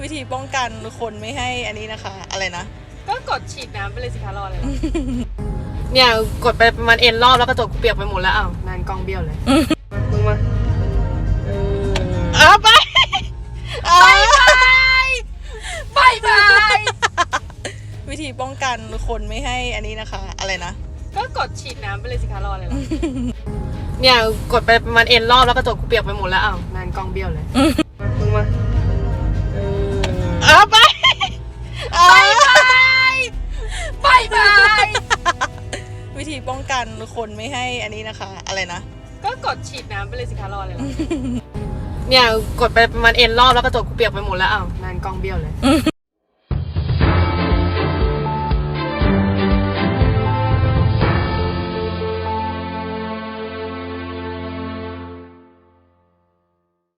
คนไม่ให้อันนี้นะคะ อะไรนะ ก็กดฉีดน้ำไปเลยสิคะรออะไรล่ะ เนี่ยกดไปประมาณเอ็นรอบแล้วกระจกกูเปียกไปหมดแล้วอ้าวนานกล้องเบี้ยวเลยมึงมาเออเอาไปเอาบายบายวิธีป้องกันคนไม่ให้อันนี้นะคะ อะไรนะ ก็กดฉีดน้ำไปเลยสิคะรออะไรล่ะเนี่ยกดไปประมาณเอ็นรอบแล้วกระจกกูเปียกไปหมดแล้วอ้าวนานกล้องเบี้ยวเลย ป้องกันคนไม่ให้อันนี้นะคะ อะไรนะ ก็กดฉีดน้ำไปเลยสิคะรอเลยเนี่ยกดไปประมาณเอ็นรอบแล้วกระจกกูเปียกไปหมดแล้วอ้าวนานกล้องเบี้ยวเลย